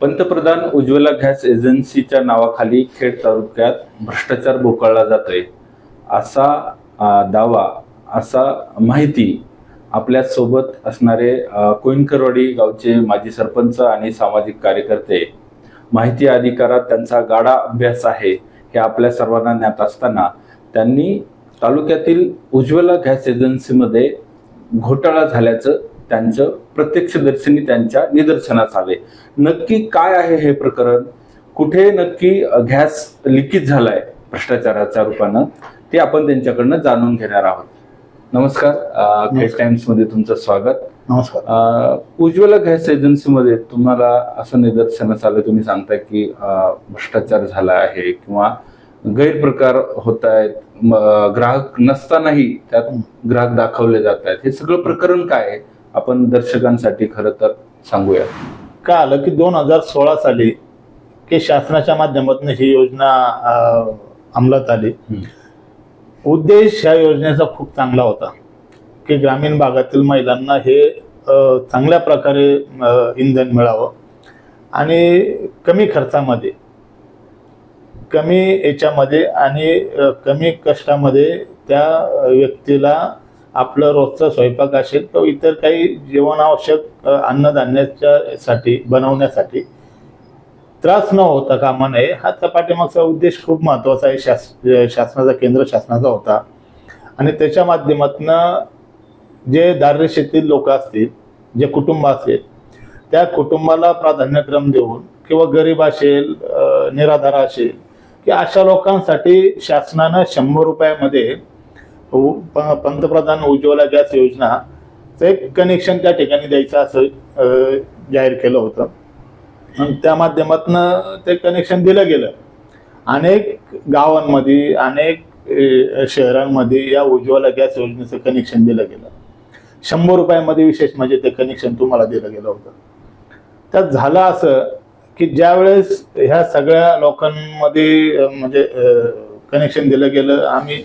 पंतप्रधान उज्ज्वला गॅस एजन्सीच्या नावाखाली खेड तालुक्यात भ्रष्टाचार बोकाळला जातोय. असा दावा असा माहिती आपल्यासोबत असणारे अं, कोइनकरवाडी गावचे माजी सरपंच आणि सामाजिक कार्यकर्ते माहिती अधिकारात त्यांचा गाडा अभ्यास आहे हे आपल्या सर्वांना ज्ञात असताना त्यांनी तालुक्यातील उज्ज्वला गॅस एजन्सीमध्ये घोटाळा झाल्याचं त्यांचं प्रत्यक्षदर्शनी त्यांच्या निदर्शनास आले. नक्की काय आहे हे प्रकरण? कुठे नक्की गॅस लिकेज झालाय भ्रष्टाचाराच्या रूपानं? ते आपण त्यांच्याकडनं जाणून घेणार आहोत. नमस्कार खेड टाइम्समध्ये तुमचं स्वागत. नमस्कार. उज्ज्वला गॅस एजन्सीमध्ये तुम्हाला असं निदर्शनास आलं तुम्ही सांगता की भ्रष्टाचार झाला आहे किंवा गैरप्रकार होत आहेत ग्राहक नसतानाही त्यात ग्राहक दाखवले जात आहेत हे सगळं प्रकरण काय आहे? आपण दर्शकांसाठी खरं तर सांगूया. काय आलं की दोन हजार सोळा साली की शासनाच्या माध्यमातून ही योजना अंमलात आली? उद्देश ह्या योजनेचा खूप चांगला होता. की ग्रामीण भागातील महिलांना हे चांगल्या प्रकारे इंधन मिळावं. आणि कमी खर्चामध्ये कमी याच्यामध्ये आणि कमी कष्टामध्ये त्या व्यक्तीला आपलं रोजचा स्वयंपाक असेल तो इतर काही जीवनावश्यक आवश्यक अन्नधान्याच्या साठी बनवण्यासाठी त्रास न होता कामा नये. हा चपाटीमागचा पाठीमागचा उद्देश खूप महत्त्वाचा आहे शास शासनाचा केंद्र शासनाचा होता. आणि त्याच्या माध्यमातून जे दारिद्र्यशेतील लोक असतील जे कुटुंब असेल त्या कुटुंबाला प्राधान्यक्रम देऊन किंवा गरीब असेल निराधार असेल की अशा लोकांसाठी शासनानं शंभर रुपयामध्ये हो, पंतप्रधान उज्ज्वला गॅस योजना एक कनेक्शन त्या ठिकाणी द्यायचं असं जाहीर केलं होतं. आणि त्या माध्यमातून ते कनेक्शन दिलं गेलं. अनेक गावांमध्ये अनेक शहरांमध्ये या उज्ज्वला गॅस योजनेचं कनेक्शन दिलं गेलं. शंभर रुपयामध्ये विशेष म्हणजे ते कनेक्शन तुम्हाला दिलं गेलं होतं. त्यात झालं असं की ज्यावेळेस ह्या सगळ्या लोकांमध्ये म्हणजे कनेक्शन दिलं गेलं आम्ही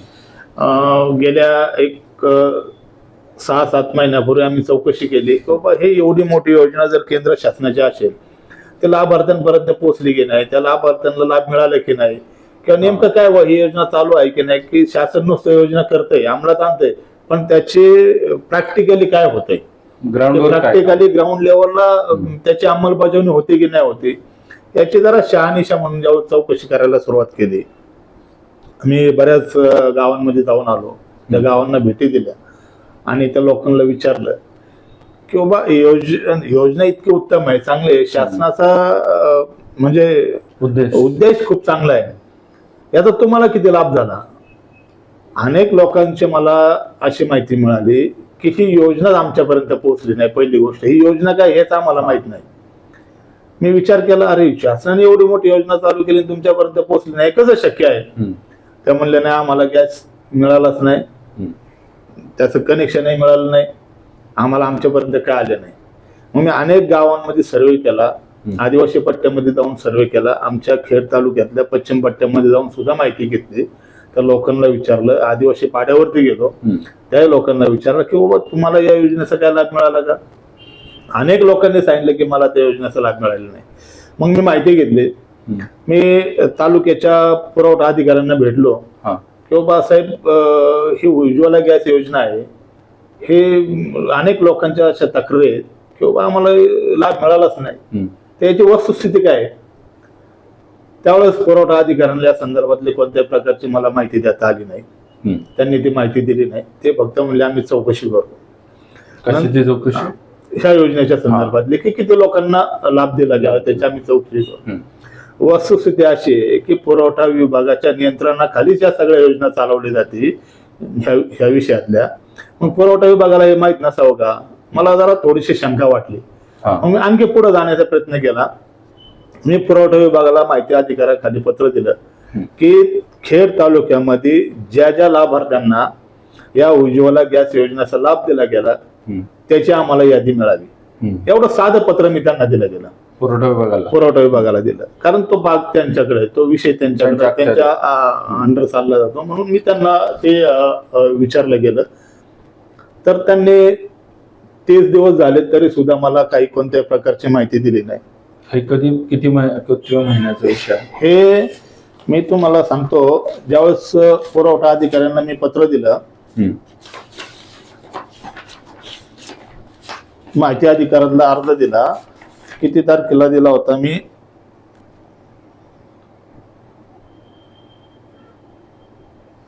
गेल्या एक सहा सात महिन्यापूर्वी आम्ही चौकशी केली. की बाबा हे एवढी मोठी योजना जर केंद्र शासनाची असेल ते लाभार्थ्यांपर्यंत पोहोचली की नाही? त्या लाभार्थ्यांना लाभ मिळाला की नाही? किंवा नेमकं काय व ही योजना चालू आहे की नाही? की शासन नुसतं योजना करतंय अंमलात आणतंय पण त्याची प्रॅक्टिकली काय होतंय? प्रॅक्टिकली ग्राउंड लेवलला त्याची अंमलबजावणी होती की नाही होती? याची जरा शहानिशा म्हणून जेव्हा चौकशी करायला सुरुवात केली. मी बऱ्याच गावांमध्ये जाऊन आलो. त्या गावांना भेटी दिल्या. आणि त्या लोकांना विचारलं की बाबा योज योजना इतकी उत्तम आहे चांगली आहे. शासनाचा म्हणजे उद्देश. उद्देश खूप चांगला आहे. याचा तुम्हाला किती लाभ झाला? अनेक लोकांची मला अशी माहिती मिळाली की ही योजना आमच्यापर्यंत पोहोचली नाही पहिली गोष्ट. ही योजना काय हेच आम्हाला माहीत नाही. मी विचार केला अरे शासनाने एवढी मोठी योजना चालू केली तुमच्यापर्यंत पोहोचली नाही. कसं शक्य आहे. त्या म्हणले नाही आम्हाला गॅस मिळालाच नाही. त्याचं कनेक्शनही मिळालं नाही. आम्हाला आमच्यापर्यंत काय आलं नाही. मग मी अनेक गावांमध्ये सर्वे केला. आदिवासी पट्ट्यामध्ये जाऊन सर्वे केला. आमच्या खेड तालुक्यातल्या पश्चिम पट्ट्यामध्ये जाऊन सुद्धा माहिती घेतली. त्या लोकांना विचारलं. आदिवासी पाड्यावरती गेलो. त्या लोकांना विचारलं की बाबा तुम्हाला या योजनेचा काय लाभ मिळाला का? अनेक लोकांनी सांगितलं की मला त्या योजनेचा लाभ मिळाला नाही. मग मी माहिती घेतली. मी तालुक्याच्या पुरवठा अधिकाऱ्यांना भेटलो. हा. की बाबा साहेब अं, ही उज्ज्वला गॅस योजना आहे. हे अनेक लोकांच्या अशा तक्रारी आहेत. की बाबा आम्हाला लाभ मिळालाच नाही. त्याची वस्तुस्थिती काय आहे? त्यावेळेस पुरवठा अधिकाऱ्यांना या संदर्भातली कोणत्याही प्रकारची मला माहिती देता आली नाही. त्यांनी ती माहिती दिली नाही. ते फक्त म्हणले आम्ही चौकशी करू. कशाची चौकशी? ह्या योजनेच्या संदर्भातली. की किती लोकांना लाभ दिला गेला त्याची आम्ही चौकशी करू. हम्म. वस्तुस्थिती अशी आहे की पुरवठा विभागाच्या नियंत्रणाखालीच या सगळ्या योजना चालवली जाते ह्या ह्या विषयातल्या मग पुरवठा विभागाला हे माहीत नसावं का मला जरा थोडीशी शंका वाटली. मग मी आणखी पुढे जाण्याचा प्रयत्न केला मी पुरवठा विभागाला माहिती अधिकाऱ्याखाली पत्र दिलं. की खेड तालुक्यामध्ये ज्या ज्या लाभार्थ्यांना या उज्ज्वला गॅस योजनेचा लाभ दिला गेला. त्याची आम्हाला यादी मिळावी. एवढं साधं पत्र मी त्यांना दिलं गेलं पुरवठा विभागाला. पुरवठा विभागाला दिलं. कारण तो भाग त्यांच्याकडे आहे, तो विषय त्यांच्याकडे त्यांच्या त्यांच्या अंडर चालला जातो. म्हणून मी त्यांना ते अ, अ, विचारलं गेलं. तर त्यांनी तीस दिवस झाले तरी सुद्धा मला काही कोणत्याही प्रकारची माहिती दिली नाही. हे कधी किती महि- किती महिन्याचा विषय आहे? हे मी तुम्हाला सांगतो ज्यावेळेस पुरवठा अधिकाऱ्यांना मी पत्र दिलं हम्म. माहिती अधिकारातला अर्ज दिला किती तारखेला दिला होता मी?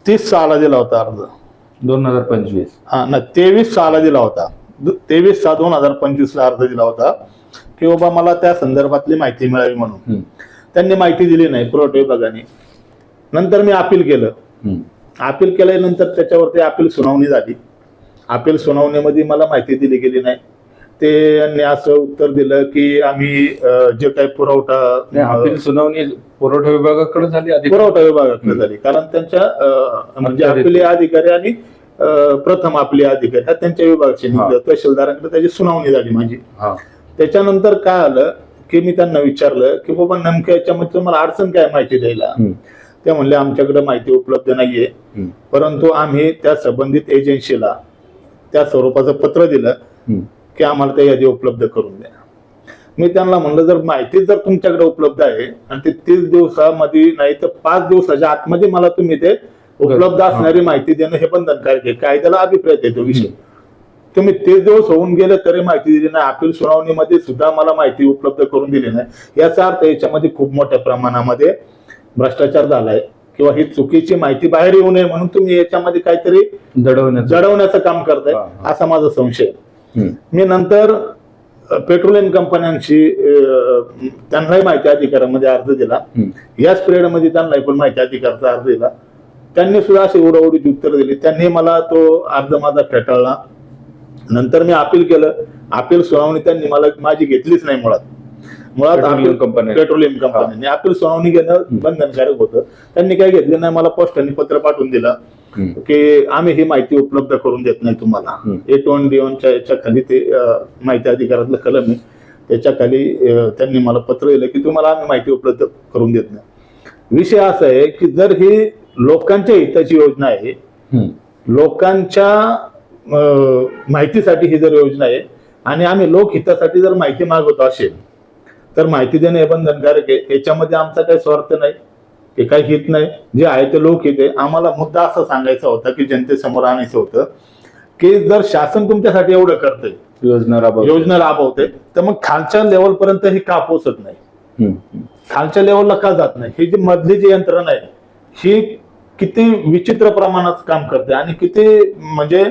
तीस सहाला दिला होता अर्ज. दोन हजार पंचवीस. हा ना तेवीस सहाला दिला होता. तेवीस सहा दोन हजार पंचवीस ला अर्ज दिला होता. की बाबा मला त्या संदर्भातली माहिती मिळावी म्हणून. त्यांनी माहिती दिली नाही पुरवठा विभागाने. नंतर मी अपील केलं. अपील केल्यानंतर त्याच्यावरती अपील सुनावणी झाली. अपील सुनावणीमध्ये मला माहिती दिली गेली नाही. ते यांनी असं उत्तर दिलं की आम्ही अं, जे काही पुरवठा नाही, अपील सुनावणी पुरवठा विभागाकडे झाली आधी पुरवठा विभागाकडे झाली कारण त्यांच्या अं, म्हणजे. आपले अधिकारी आणि अं, प्रथम आपले अधिकारी ह्या त्यांच्या विभागाचे हा. निघाले. तहसीलदारांकडे त्याची सुनावणी झाली माझी हा त्याच्यानंतर काय आलं की मी त्यांना विचारलं की बाबा नेमक्या याच्यामध्ये तुम्हाला अडचण काय माहिती द्यायला हम्म. ते म्हणले आमच्याकडे माहिती उपलब्ध नाहीये हम्म. परंतु आम्ही त्या संबंधित एजन्सीला त्या स्वरूपाचं पत्र दिलं हम्म. की आम्हाला त्या यादी उपलब्ध करून द्या. मी त्यांना म्हणलं जर माहिती जर तुमच्याकडे उपलब्ध आहे आणि ते तीस दिवसामध्ये नाही तर पाच दिवसाच्या आतमध्ये मला तुम्ही ते उपलब्ध. असणारी माहिती देणं हे बंधनकारक आहे. कायद्याला अभिप्राय येतो विषय? तुम्ही तीस दिवस होऊन गेले तरी माहिती दिली नाही. अपील सुनावणीमध्ये सुद्धा मला माहिती उपलब्ध करून दिली नाही. याचा अर्थ याच्यामध्ये खूप मोठ्या प्रमाणामध्ये भ्रष्टाचार झालाय किंवा ही चुकीची माहिती बाहेर येऊ नये म्हणून तुम्ही याच्यामध्ये काहीतरी जडवण्याचं काम करताय. असा माझा संशय आहे. मी नंतर पेट्रोलियम कंपन्यांशी त्यांनाही माहिती अधिकारामध्ये अर्ज दिला. याच पिरियडमध्ये त्यांनाही पण माहिती अधिकाराचा अर्ज दिला. त्यांनी सुद्धा अशी उडवडीची उत्तर दिली. त्यांनी मला तो अर्ज माझा फेटाळला. नंतर मी अपील केलं. अपील सुनावणी त्यांनी मला माझी घेतलीच नाही मुळात. मुळात अपील- कंपन्या. पेट्रोलियम कंपन्यांनी अपील सुनावणी घेणं बंधनकारक होतं. त्यांनी काय घेतलं नाही? मला पोस्टाने पत्र पाठवून दिलं. की आम्ही ही माहिती उपलब्ध करून देत नाही तुम्हाला. हम्म. ए वन डी वनच्या याच्या खाली ते माहिती अधिकारातलं कलम आहे. त्याच्याखाली त्यांनी मला पत्र दिलं की तुम्हाला आम्ही माहिती उपलब्ध करून देत नाही. विषय असा आहे की जर ही लोकांच्या हिताची योजना आहे. लोकांच्या माहितीसाठी ही जर योजना आहे आणि आम्ही लोकहितासाठी जर माहिती मागवतो असेल तर माहिती देणं हे बंधनकारक आहे. याच्यामध्ये आमचा काही स्वार्थ नाही. हे काही हित नाही. जे आहे ते लोकहित आहे. आम्हाला मुद्दा असा सांगायचा होता की जनतेसमोर आणायचं होतं की जर शासन तुमच्यासाठी एवढं करतंय योजना राबव योजना राबवते तर मग खालच्या लेवल पर्यंत ही का पोचत नाही. खालच्या लेवलला का जात नाही? ही जी मधली जी यंत्रणा आहे ही किती विचित्र प्रमाणात काम करते आणि किती म्हणजे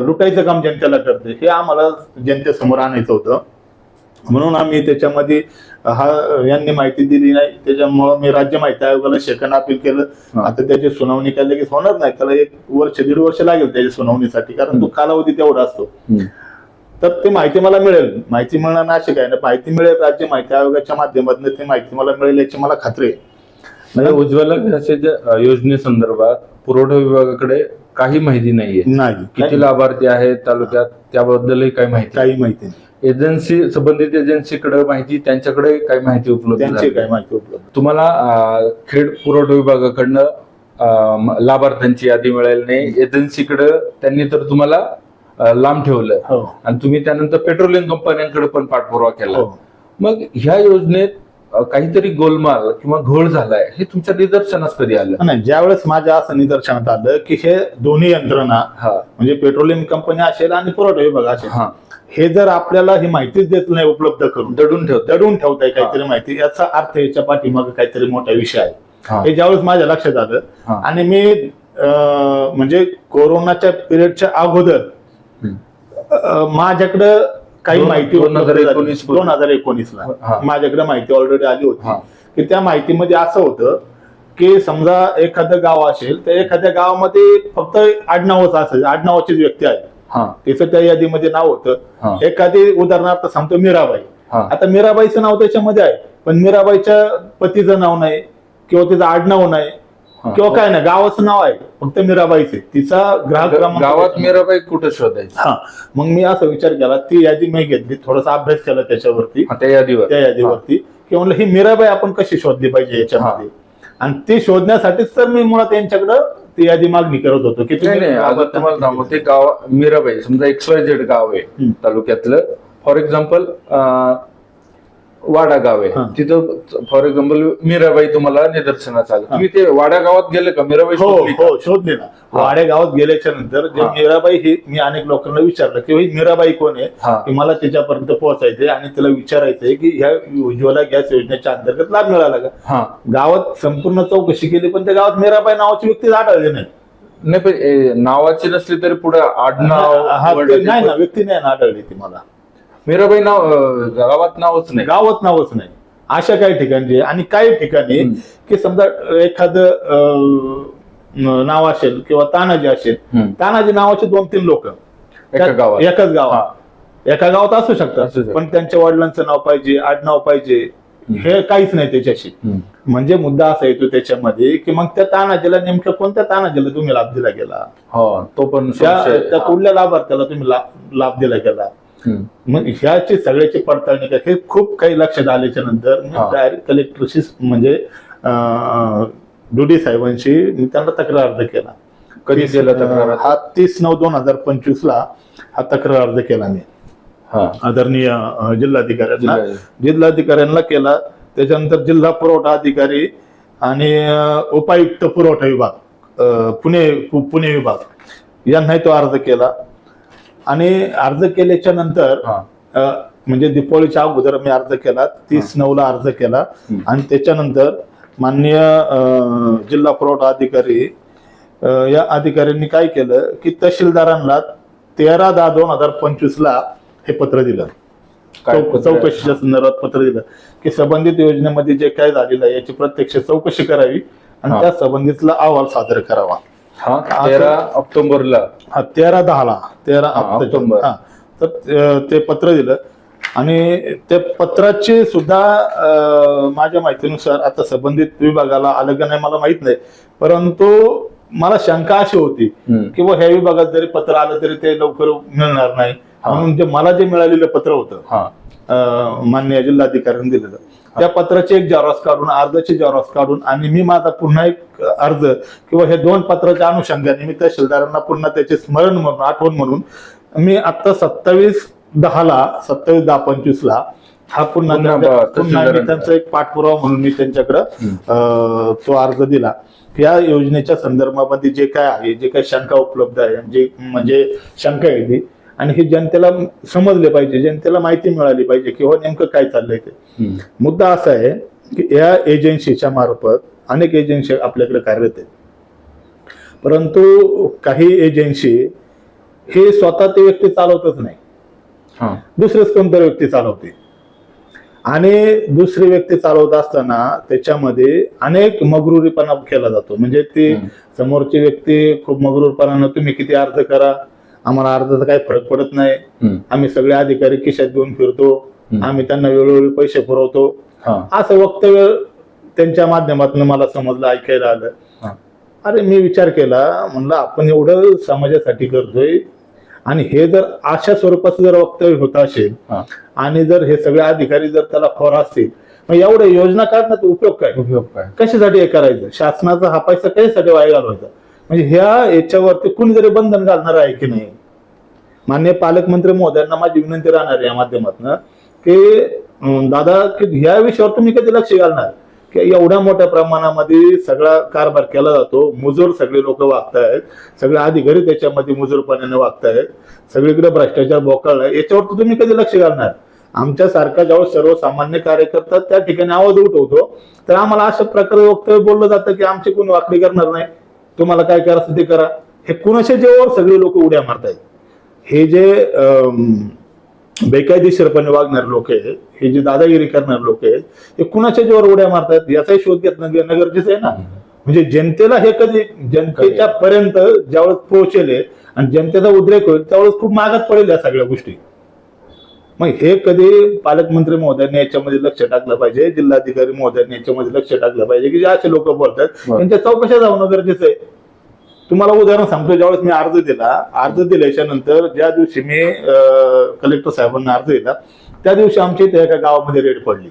लुटायचं काम जनतेला करते हे आम्हाला जनतेसमोर आणायचं होतं. म्हणून आम्ही त्याच्यामध्ये हा यांनी माहिती दिली नाही. त्याच्यामुळं मी राज्य माहिती आयोगाला सेकंड अपील केलं. आता त्याची सुनावणी काय लगेच होणार नाही. त्याला एक वर्ष दीड वर्ष लागेल त्याच्या सुनावणीसाठी. कारण तो कालावधी तेवढा असतो. तर ती माहिती मला मिळेल. माहिती मिळणार ना अशी काय ना माहिती मिळेल राज्य माहिती आयोगाच्या माध्यमातून. ती माहिती मला मिळेल याची मला खात्री आहे. म्हणजे उज्ज्वला गॅसच्या योजनेसंदर्भात पुरवठा विभागाकडे काही माहिती नाहीये. नाही. किती लाभार्थी आहेत तालुक्यात त्याबद्दलही काही माहिती काही माहिती नाही. एजन्सी संबंधित एजन्सीकडे माहिती त्यांच्याकडे काही माहिती उपलब्ध त्यांची झाली. काही माहिती उपलब्ध. तुम्हाला अं, खेड पुरवठा विभागाकडनं अं, लाभार्थ्यांची यादी मिळाली नाही एजन्सीकडे त्यांनी तर तुम्हाला अं, लांब ठेवलं. हो. आणि तुम्ही त्यानंतर पेट्रोलियम कंपन्यांकडे पण पाठपुरावा केला. हो. मग ह्या योजनेत अं, काहीतरी गोलमाल किंवा घोळ झालाय हे तुमच्या निदर्शनास कधी आलं? नाही ज्यावेळेस माझ्या असं निदर्शनात आलं की हे दोन्ही यंत्रणा हा. म्हणजे पेट्रोलियम कंपनी असेल आणि पुरवठा विभाग असेल हा. हे जर आपल्याला ही माहितीच देत नाही उपलब्ध करून दडून ठेवतात दडून ठेवताय काहीतरी माहिती. याचा अर्थ याच्या पाठीमागे काहीतरी मोठा विषय आहे. हा. ज्यावेळेस माझ्या लक्षात आलं. आणि मी म्हणजे कोरोनाच्या पिरियडच्या अगोदर माझ्याकडं काही माहिती दोन हजार एकोणीस दोन हजार एकोणीस ला. माझ्याकडे माहिती ऑलरेडी आली. होती की त्या माहितीमध्ये असं होतं की समजा एखादं गाव असेल तर एखाद्या गावामध्ये फक्त आडनावच असेल आडनावाचीच व्यक्ती आहे. तिचं त्या यादीमध्ये नाव. होतं. एखादी उदाहरणार्थ सांगतो मीराबाई. आता मीराबाईचं नाव त्याच्यामध्ये आहे पण मीराबाईच्या पतीचं नाव नाही किंवा तिचं आडनाव नाही हा. किंवा काय नाही गावाचं नाव आहे फक्त मीराबाईचे तिचा ग्राहक क्रमांक गावात मीराबाई कुठं शोधायचं? हा. मग मी असा विचार केला ती यादी मी घेतली थोडासा अभ्यास केला त्याच्यावरती. त्या यादीवर. त्या यादीवरती. की म्हणलं ही मीराबाई आपण कशी शोधली पाहिजे याच्यामध्ये? आणि ती शोधण्यासाठीच तर मी मुळात यांच्याकडं ती यादी मागणी करत होतो की नाही तुम्ही नाही अगं तुम्हाला सांगू ते गाव मीराबाई समजा एक्स वाय झेड गाव आहे. तालुक्यातलं फॉर एक्झाम्पल वाडा गाव आहे. तिथं फॉर एक्झाम्पल मीराबाई तुम्हाला निदर्शनास आलं. तुम्ही ते वाडा गावात गेले का? मीराबाई हो? हो शोधले ना. वाडे गावात गेल्याच्यानंतर जे. मीराबाई ही मी अनेक लोकांना विचारलं की मीराबाई कोण आहे. की मला त्याच्यापर्यंत पोहोचायचंय आणि तिला विचारायचंय की ह्या उज्ज्वला गॅस योजनेच्या अंतर्गत लाभ मिळाला का? गावात संपूर्ण चौकशी केली पण त्या गावात मीराबाई नावाची व्यक्ती आढळली नाही. नाही पण नावाची नसली तरी पुढे आडनाव नाही ना व्यक्ती नाही ना आढळली ती मला. मीराबाई नाव अं, गावात नावच नाही गावात नावच नाही अशा काही ठिकाणी आणि काही ठिकाणी हम्म. की समजा एखादं अं, नाव असेल किंवा तानाजी असेल. तानाजी नावाचे दोन तीन लोक एका गावात एकाच गावात एका गावात असू असू शकतात शकतात. पण त्यांच्या वडिलांचं नाव पाहिजे आडनाव पाहिजे हे काहीच नाही त्याच्याशी हम्म. म्हणजे मुद्दा असा येतो त्याच्यामध्ये की मग त्या तानाजीला नेमक्या कोणत्या तानाजीला तुम्ही लाभ दिला गेला हो तो पण त्या संशय. त्या कुठल्या लाभार्थ्याला तुम्ही लाभ लाभ दिला गेला. मग ह्याची सगळ्याची पडताळणी काय हे खूप काही लक्षात आल्याच्यानंतर मी. डायरेक्ट कलेक्टरशी म्हणजे डुडी साहेबांशी मी त्यांना तक्रार अर्ज केला. कधी केला तक्रार? हा तीस नऊ दोन हजार पंचवीस ला हा तक्रार अर्ज केला मी. आदरणीय जिल्हाधिकाऱ्यांना. जिल्हा- जिल्हाधिकाऱ्यांना केला. त्याच्यानंतर जिल्हा पुरवठा अधिकारी आणि उपायुक्त पुरवठा विभाग पुणे पुणे विभाग यांनाही तो अर्ज केला. आणि अर्ज केल्याच्यानंतर म्हणजे दीपावलीच्या अगोदर मी अर्ज केला तीस नऊ ला अर्ज केला. आणि त्याच्यानंतर माननीय जिल्हा पुरवठा अधिकारी या अधिकाऱ्यांनी काय केलं की तहसीलदारांना तेरा दहा दोन हजार पंचवीस ला हे पत्र दिलं. चौकशीच्या संदर्भात पत्र दिलं की संबंधित योजनेमध्ये जे काय झालेलं आहे याची प्रत्यक्ष चौकशी करावी आणि. त्या संबंधितला अहवाल सादर करावा. हा तेरा ऑक्टोबरला हा तेरा दहाला तेरा ऑक्टोबर. हा तर ते पत्र दिलं आणि ते पत्राचे सुद्धा माझ्या माहितीनुसार आता संबंधित विभागाला आलं का नाही मला माहीत नाही परंतु मला शंका अशी होती. की ह्या विभागात जरी पत्र आलं तरी ते लवकर मिळणार नाही. म्हणून जे मला जे मिळालेलं पत्र होतं हा मान्य जिल्हाधिकाऱ्यांनी दिलेलं त्या पत्राचे एक जॉरॉक्स काढून अर्जाचे जॉरॉक्स काढून आणि मी माझा पुन्हा एक अर्ज किंवा हे दोन पत्राच्या अनुषंगाने मी तहसीलदारांना पुन्हा त्याचे स्मरण म्हणून आठवण म्हणून मी आता सत्तावीस दहाला सत्तावीस दहा पंचवीस ला हा पुन्हा. त्यांचा एक पाठपुरावा म्हणून मी त्यांच्याकडं तो अर्ज दिला या योजनेच्या संदर्भामध्ये जे काय आहे जे काही शंका उपलब्ध आहे जे म्हणजे शंका आहे ती आणि हे जनतेला समजले पाहिजे जनतेला माहिती मिळाली पाहिजे की हो नेमकं काय चाललंय ते. मुद्दा असा आहे की या एजन्सीच्या मार्फत अनेक एजन्सी आपल्याकडे कार्यरत आहेत. परंतु काही एजन्सी हे स्वतः ते व्यक्ती चालवतच नाही. दुसरेच कोणतरी व्यक्ती चालवते? आणि दुसरी व्यक्ती चालवत असताना त्याच्यामध्ये अनेक मगरुरीपणा केला जातो. म्हणजे ती. समोरची व्यक्ती खूप मगरूरपणानं तुम्ही किती अर्ज करा आम्हाला अर्जाचा काही फरक पडत नाही. आम्ही सगळे अधिकारी खिशात घेऊन फिरतो. आम्ही त्यांना वेळोवेळी पैसे पुरवतो. असं वक्तव्य त्यांच्या माध्यमातून मला समजलं ऐकायला आलं. अरे मी विचार केला म्हणलं आपण एवढं समाजासाठी करतोय. आणि हे जर अशा स्वरूपाचं जर वक्तव्य होत असेल आणि जर हे सगळे अधिकारी जर त्याला खोर असतील मग एवढ्या योजना काढण्याचा उपयोग काय? उपयोग काय? कशासाठी हे करायचं? शासनाचा हा पैसा कशासाठी वाया घालवायचा? म्हणजे ह्या याच्यावरती कुणी जरी बंधन घालणार आहे की नाही? मान्य पालकमंत्री महोदयांना माझी विनंती राहणार आहे या माध्यमातून की दादा की ह्या विषयावर तुम्ही कधी लक्ष घालणार? की एवढ्या मोठ्या प्रमाणामध्ये सगळा कारभार केला जातो मुजूर सगळे लोक वागतायत सगळे अधिकारी त्याच्यामध्ये मुजूरपणाने वागतायत सगळीकडे भ्रष्टाचार बोकाळलाय याच्यावर तर तुम्ही कधी लक्ष घालणार? आमच्यासारखा जेव्हा सर्वसामान्य कार्यकर्ता त्या ठिकाणी आवाज उठवतो तर आम्हाला अशा प्रकारे वक्तव्य बोललं जातं की आमची कोणी वाकडी करणार नाही. तुम्हाला काय करायचं ते करा. हे कुणाच्या जेव्हावर सगळे लोक उड्या मारतायत? हे जे बेकायदेशीरपणे वागणारे लोक आहेत हे जे दादागिरी करणारे लोक आहेत हे कुणाच्या जेव्हा उड्या मारतात? याचाही शोध घेतलं घेणं गरजेचं आहे ना? म्हणजे जनतेला हे कधी जनतेच्या पर्यंत ज्यावेळेस पोहोचेल आणि जनतेचा उद्रेक होईल त्यावेळेस खूप मागात पडेल या सगळ्या गोष्टी. मग हे कधी पालकमंत्री महोदयांनी याच्यामध्ये लक्ष टाकलं पाहिजे जिल्हाधिकारी महोदयांनी याच्यामध्ये लक्ष टाकलं पाहिजे की जे असे लोक बोलतात. त्यांच्या चौकशा जाणं गरजेचं आहे. तुम्हाला उदाहरण सांगतो ज्यावेळेस मी अर्ज दिला अर्ज दिल्याच्या नंतर ज्या दिवशी मी कलेक्टर साहेबांना अर्ज दिला त्या दिवशी आमच्या इथे एका गावामध्ये रेड पडली.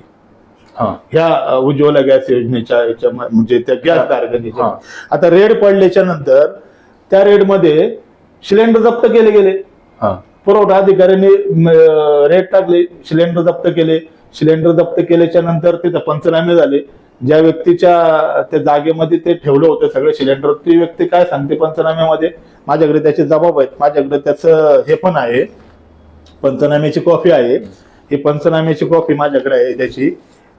हा. ह्या उज्ज्वला गॅस योजनेच्या याच्या म्हणजे त्या गॅस हा. आता रेड पडल्याच्या नंतर त्या रेडमध्ये सिलेंडर जप्त केले गेले. हा. पुरवठा अधिकाऱ्यांनी रेट टाकले सिलेंडर जप्त केले. सिलेंडर जप्त केल्याच्यानंतर तिथं पंचनामे झाले. ज्या व्यक्तीच्या त्या जागेमध्ये ते ठेवलं होतं सगळे सिलेंडर ती व्यक्ती काय सांगते पंचनाम्यामध्ये? माझ्याकडे त्याचे जबाब आहेत. माझ्याकडे त्याचं हे पण आहे. पंचनाम्याची कॉफी आहे. ही पंचनाम्याची कॉफी माझ्याकडे आहे त्याची.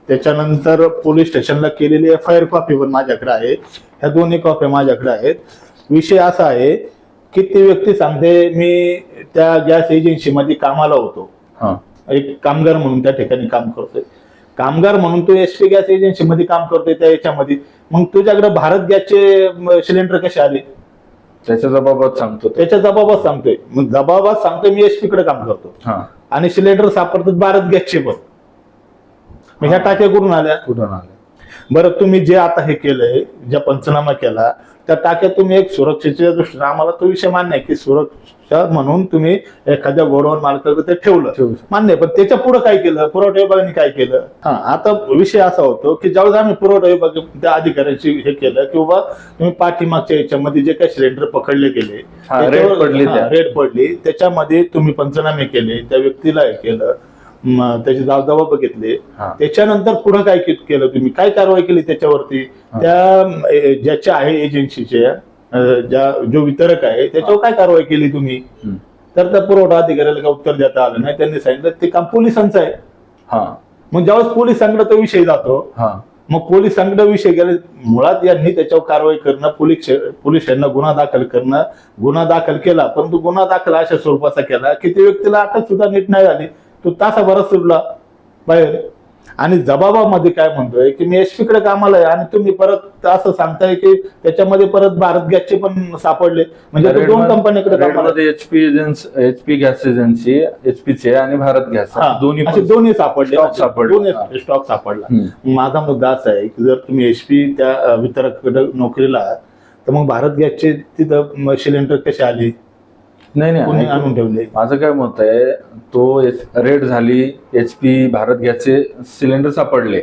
त्याच्यानंतर पोलीस स्टेशनला केलेली एफ आय आर कॉफी पण माझ्याकडे आहे. ह्या दोन्ही कॉफ्या माझ्याकडे आहेत. विषय असा आहे की ती व्यक्ती सांगते मी त्या गॅस एजन्सीमध्ये कामाला होतो. हा. एक कामगार म्हणून त्या ठिकाणी काम करतोय. कामगार म्हणून तू एस टी गॅस एजन्सीमध्ये काम करतोय त्या याच्यामध्ये. मग तुझ्याकडे भारत गॅसचे सिलेंडर कसे आले? त्याच्या जबाबात सांगतो. त्याच्या जबाबात सांगतोय. मग जबाबात सांगतोय मी एसकडे काम करतो. हा. आणि सिलेंडर सापडतात भारत गॅसचे पण. मग ह्या टाक्या करून आल्या? कुठून आले बरं तुम्ही जे आता हे केलंय ज्या पंचनामा केला त्या टाक्यात तुम्ही एक सुरक्षेच्या दृष्टीने आम्हाला तो विषय मान्य आहे की सुरक्षा म्हणून तुम्ही एखाद्या गोडाऊन मालकाकडे ते ठेवलं. मान्य पण त्याच्या पुढे काय केलं? पुरवठा विभागाने काय केलं? हा आता विषय असा होतो की ज्यावेळेस आम्ही पुरवठा विभाग त्या अधिकाऱ्यांशी हे केलं की बाबा तुम्ही पाठीमागच्या याच्यामध्ये जे काही सिलेंडर पकडले गेले रेड पडली त्या. रेड पडली. त्याच्यामध्ये तुम्ही पंचनामे केले त्या व्यक्तीला हे केलं. त्याचे जबाब बघितले. त्याच्यानंतर पुढे काय केलं तुम्ही? काय कारवाई केली त्याच्यावरती? त्या ज्याच्या आहे एजन्सीचे ज्या जो वितरक आहे त्याच्यावर काय कारवाई केली तुम्ही. तर त्या पुरवठा अधिकाऱ्याला काय उत्तर देता आलं नाही. त्यांनी सांगितलं ते काम पोलिसांचं आहे. हा. मग ज्यावेळेस पोलिसांकडे तो विषय जातो मग पोलिसांकडे विषय गेले मुळात यांनी त्याच्यावर कारवाई करणं पोलीस पोलीस यांना गुन्हा दाखल करणं गुन्हा दाखल केला परंतु गुन्हा दाखल अशा स्वरूपाचा केला की त्या व्यक्तीला अटक सुद्धा नीट नाही झाली. तो तासाभरात सुटला बाहेर. आणि जबाबामध्ये काय म्हणतोय की मी एसपी कडे कामाला आहे आणि तुम्ही परत असं सांगताय की त्याच्यामध्ये परत भारत गॅसचे पण सापडले. म्हणजे दोन कंपन्याकडे कामाला HP agency HP gas agency एचपीचे आणि भारत गॅस दोन्ही दोन्ही सापडले. दोन्ही. स्टॉक सापडला. माझा मुद्दा असा आहे की जर तुम्ही एचपी त्या अ, वितरकाकडे नोकरीला तर मग भारत गॅसचे तिथं सिलेंडर कसे आले? नाही कोणी नाही आणून ठेवले? माझं काय मत आहे तो रेड झाली एच पी भारत गॅसचे सिलेंडर सापडले.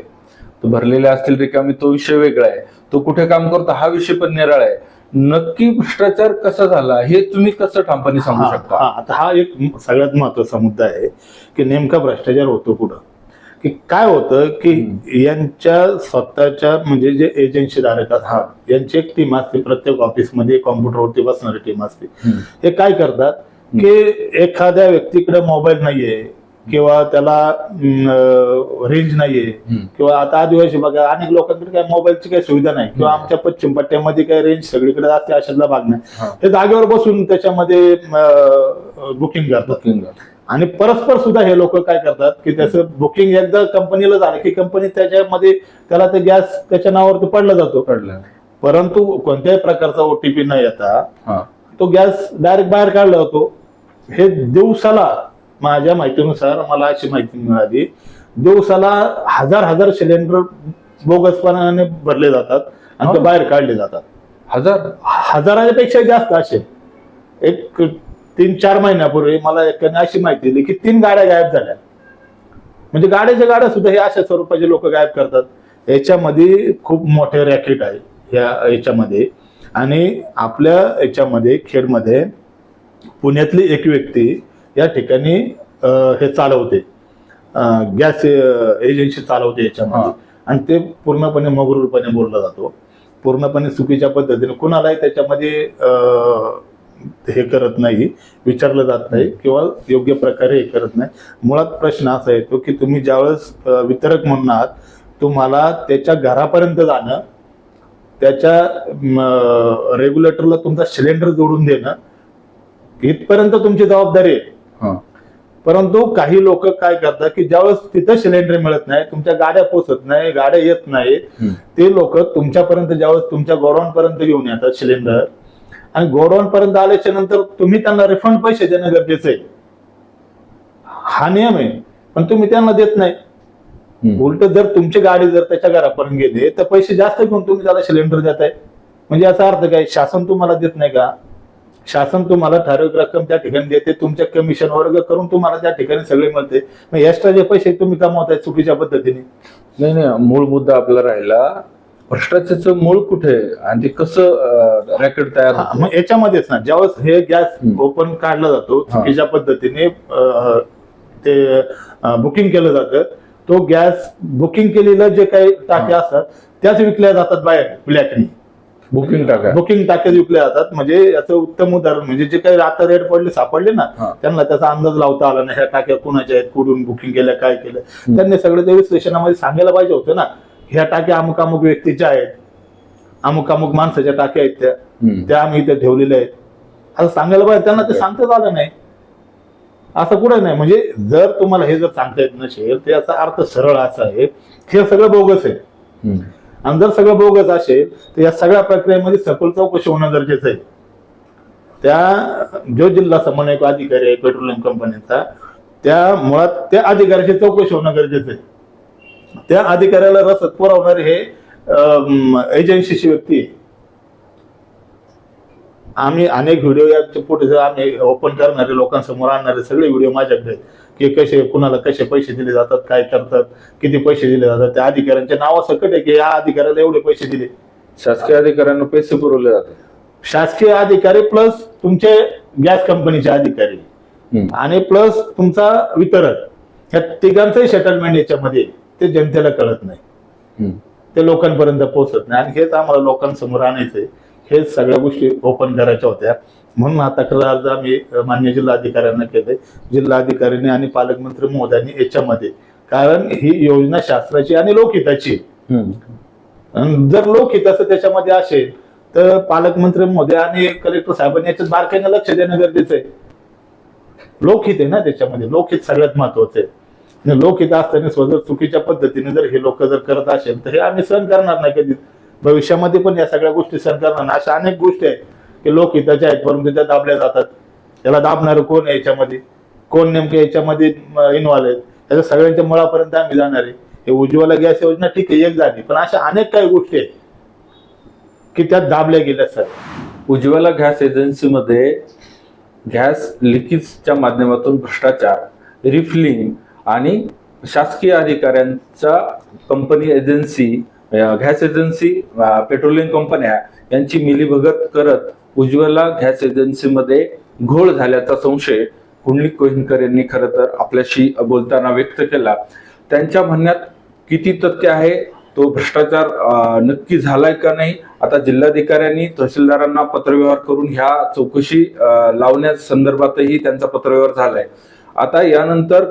तो भरलेले असतील रिकामी तो विषय वेगळा आहे. तो कुठे काम करतो हा विषय पण निराळा आहे. नक्की भ्रष्टाचार कसा झाला हे तुम्ही कसं ठामपणे सांगू हा, शकता? हा, आता हा एक म- सगळ्यात महत्त्वाचा मुद्दा आहे की नेमका भ्रष्टाचार होतो कुठं? की काय होतं की यांच्या स्वतःच्या म्हणजे जे एजन्सी धारक असतात यांची एक टीम असते प्रत्येक ऑफिसमध्ये कॉम्प्युटरवरती बसणारी टीम असते. हे काय करतात की एखाद्या व्यक्तीकडे मोबाईल नाहीये किंवा त्याला रेंज नाहीये. किंवा आता आदिवासी बघा अनेक लोकांकडे काय मोबाईलची काही सुविधा नाही किंवा आमच्या पश्चिम पट्ट्यामध्ये काय रेंज सगळीकडे असते अशातला भाग नाही. हे जागेवर बसून त्याच्यामध्ये बुकिंग करतात. आणि परस्पर सुद्धा हे लोक काय करतात की त्याचं बुकिंग एकदा कंपनीला झालं की कंपनी त्याच्यामध्ये त्याला ते गॅस त्याच्या नावावरती पडला जातो. कळलं परंतु कोणत्याही प्रकारचा ओटीपी न येता तो गॅस डायरेक्ट बाहेर काढला जातो. हे दिवसाला माझ्या माहितीनुसार मला अशी माहिती मिळाली दिवसाला हजार हजार सिलेंडर बोगसपणाने भरले जातात आणि ते. बाहेर काढले जातात. हजार? हजाराच्या पेक्षा जास्त असे. एक तीन चार महिन्यापूर्वी मला एकाने अशी माहिती दिली की तीन गाड्या गायब झाल्या. म्हणजे गाड्याच्या गाड्या सुद्धा हे अशा स्वरूपाचे लोक गायब करतात. याच्यामध्ये खूप मोठे रॅकेट आहे या याच्यामध्ये. आणि आपल्या याच्यामध्ये खेडमध्ये पुण्यातली एक व्यक्ती या ठिकाणी हे चालवते. गॅस एजन्सी चालवते याच्यामध्ये. आणि ते पूर्णपणे मगरूरपणे बोलला जातो. पूर्णपणे चुकीच्या पद्धतीने. कुणालाही त्याच्यामध्ये अं, हे करत नाही विचारलं जात नाही किंवा योग्य प्रकारे हे करत नाही. मुळात प्रश्न असा येतो की तुम्ही ज्यावेळेस वितरक म्हणून आहात तुम्हाला त्याच्या घरापर्यंत जाणं त्याच्या रेग्युलेटरला तुमचा सिलेंडर जोडून देणं इथपर्यंत तुमची जबाबदारी आहे. परंतु काही लोक काय करतात की ज्यावेळेस तिथं सिलेंडर मिळत नाही तुमच्या गाड्या पोचत नाही गाड्या येत हम्म. ते लोक तुमच्यापर्यंत ज्यावेळेस तुमच्या गोडाऊन पर्यंत घेऊन येतात सिलेंडर आणि गोडाऊन पर्यंत आल्याच्यानंतर तुम्ही त्यांना रिफंड पैसे देणं गरजेचं आहे. हा नियम आहे पण तुम्ही त्यांना देत नाही. उलट जर तुमची गाडी जर त्याच्या घरापर्यंत गेली तर पैसे जास्त घेऊन तुम्ही त्याला सिलेंडर देताय. म्हणजे याचा अर्थ काय शासन तुम्हाला देत नाही का? शासन तुम्हाला ठराविक रक्कम त्या ठिकाणी देते तुमच्या कमिशन वर्ग करून तुम्हाला त्या ठिकाणी सगळे मिळते. मग एक्स्ट्रा जे पैसे तुम्ही कमवताय चुकीच्या पद्धतीने. नाही नाही मूळ मुद्दा आपला राहिला भ्रष्टाचाराचं मूळ कुठे? आणि ते कसं रॅकेट तयार होतं? मग याच्यामध्येच ना ज्यावेळेस हे गॅस. ओपन काढला जातो हा. चुकीच्या पद्धतीने अं, ते बुकिंग केलं जातं तो गॅस बुकिंग केलेलं जे काही टाक्या असतात त्याच विकल्या जातात बाहेर ब्लॅकनी बुकिंग टाका बुकिंग टाक्या विकल्या जातात म्हणजे याचं उत्तम उदाहरण म्हणजे जे काही आता रेट पडले सापडले ना हा. त्यांना त्याचा अंदाज लावता आला नाही ह्या टाक्या कुणाच्या आहेत कुठून बुकिंग केल्या काय केलं त्यांनी सगळं ते विश्लेषणामध्ये सांगायला पाहिजे होतं ना ह्या टाक्या अमुक अमुक व्यक्तीच्या आहेत. अमुक अमुक माणसाच्या टाक्या आहेत त्या. त्या आम्ही इथे ठेवलेल्या आहेत. असं सांगायला पाहिजे त्यांना ते सांगताच आलं नाही. असं कुठं नाही. म्हणजे जर तुम्हाला हे जर सांगता येत नसेल तर याचा अर्थ सरळ असा आहे. की हे सगळं बोगस आहे. आणि जर सगळं बोगस असेल तर या सगळ्या प्रक्रियेमध्ये सखोल चौकशी होणं गरजेचं आहे. त्या जो जिल्हा समन्वयक अधिकारी आहे पेट्रोलियम कंपनीचा त्या मुळात त्या अधिकाऱ्याची चौकशी होणं गरजेचं आहे. त्या अधिकाऱ्याला रसद पुरवणारे हे एजन्सीची व्यक्ती आहे आम्ही अनेक व्हिडिओ या पुढे आम्ही ओपन करणारे लोकांसमोर आणणारे सगळे व्हिडिओ माझ्याकडे. की कसे कुणाला कसे पैसे दिले जातात काय करतात किती पैसे दिले जातात त्या अधिकाऱ्यांच्या नावासकट आहे की या अधिकाऱ्याला एवढे पैसे दिले शासकीय अधिकाऱ्यांना पैसे पुरवले जातात शासकीय अधिकारी प्लस तुमचे गॅस कंपनीचे अधिकारी. आणि प्लस तुमचा वितरक या तिघांचंही सेटलमेंट याच्यामध्ये. ते जनतेला कळत नाही. ते लोकांपर्यंत पोहोचत नाही. आणि हेच आम्हाला लोकांसमोर आणायचंय. हेच सगळ्या गोष्टी ओपन करायच्या होत्या. म्हणून हा तक्रार अर्ज आम्ही मान्य जिल्हाधिकाऱ्यांना केले जिल्हाधिकाऱ्यांनी आणि पालकमंत्री महोदयांनी याच्यामध्ये. कारण ही योजना शास्त्राची आणि लोकहिताची. जर लोकहिताचं त्याच्यामध्ये असेल तर पालकमंत्री महोदय आणि कलेक्टर साहेबांनी याच्यात बारकाईनं लक्ष देणं गरजेचं आहे. लोकहित आहे ना त्याच्यामध्ये. लोकहित सगळ्यात महत्वाचं आहे. लोकहित असताना स्वतः चुकीच्या पद्धतीने जर हे लोक जर करत असेल तर हे आम्ही सहन करणार नाही कधी भविष्यामध्ये पण या सगळ्या गोष्टी सहन करणार नाही. अशा अनेक गोष्टी आहेत की लोकहिताच्या आहेत परंतु त्या दाबल्या जातात. त्याला दाबणार कोण आहे याच्यामध्ये? कोण नेमके याच्यामध्ये इन्व्हॉल्व आहेत? याच्या सगळ्यांच्या मुळापर्यंत आम्ही जाणार आहे. हे उज्ज्वला गॅस योजना ठीक आहे एक झाली. पण अशा अनेक काही गोष्टी आहेत की त्यात दाबल्या गेल्या सर. उज्ज्वला गॅस एजन्सीमध्ये गॅस लिकेजच्या माध्यमातून भ्रष्टाचार रिफिलिंग आणि शासकीय अधिकाऱ्यांचा company agency gas agency petroleum कंपन्या यांची मिलीभगत करत उज्ज्वला गॅस एजन्सीमध्ये घोळ झाल्याचा संशय कुंडलिक कोहिनकर यांनी खरं तर आपल्याशी बोलताना व्यक्त केला. त्यांच्या म्हणण्यात किती तथ्य आहे तो भ्रष्टाचार नक्की झालाय का नाही आता जिल्हाधिकाऱ्यांनी तहसीलदारांना पत्रव्यवहार करून ह्या चौकशी लावण्यासंदर्भातही संदर्भातही त्यांचा पत्रव्यवहार झालाय. आता यानंतर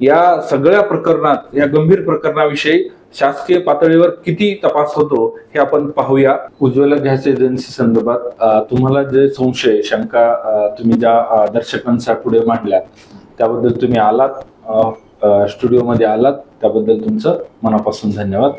या सगळ्या प्रकरणात या गंभीर प्रकरणाविषयी शासकीय पातळीवर किती तपास होतो हे आपण पाहूया. उज्ज्वला गॅस एजन्सी संदर्भात तुम्हाला जे संशय शंका तुम्ही ज्या दर्शकांच्या पुढे मांडल्या त्याबद्दल तुम्ही आलात स्टुडिओमध्ये आलात त्याबद्दल तुमचं मनापासून धन्यवाद.